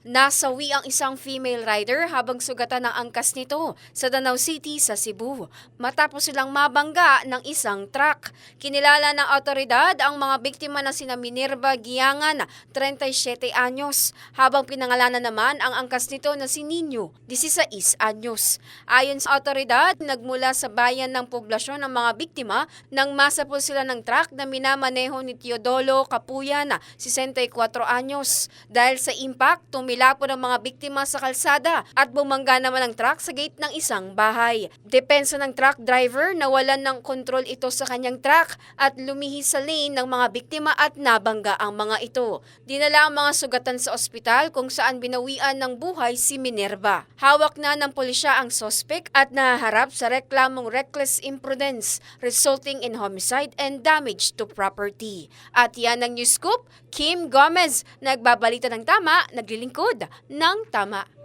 Nasawi ang isang female rider habang sugatan ng angkas nito sa Danau City sa Cebu matapos silang mabangga ng isang truck. Kinilala ng otoridad ang mga biktima na sina Minerva Giangan, 37 anyos, habang pinangalanan naman ang angkas nito na si Nino, 16 anyos. Ayon sa otoridad, nagmula sa bayan ng poblasyon ang mga biktima nang masapol sila ng truck na minamaneho ni Teodolo Capuyan, 64 anyos. Dahil sa impact, tumila po ng mga biktima sa kalsada at bumangga naman ang truck sa gate ng isang bahay. Depensa ng truck driver, nawalan ng kontrol ito sa kanyang truck at lumihis sa lane ng mga biktima at nabangga ang mga ito. Dinala ang mga sugatan sa ospital kung saan binawian ng buhay si Minerva. Hawak na ng pulisya ang sospek at nahaharap sa reklamong reckless imprudence resulting in homicide and damage to property. At yan ang News Scoop, Kim Gomez, nagbabalita ng tama, naglilingkod ng tama.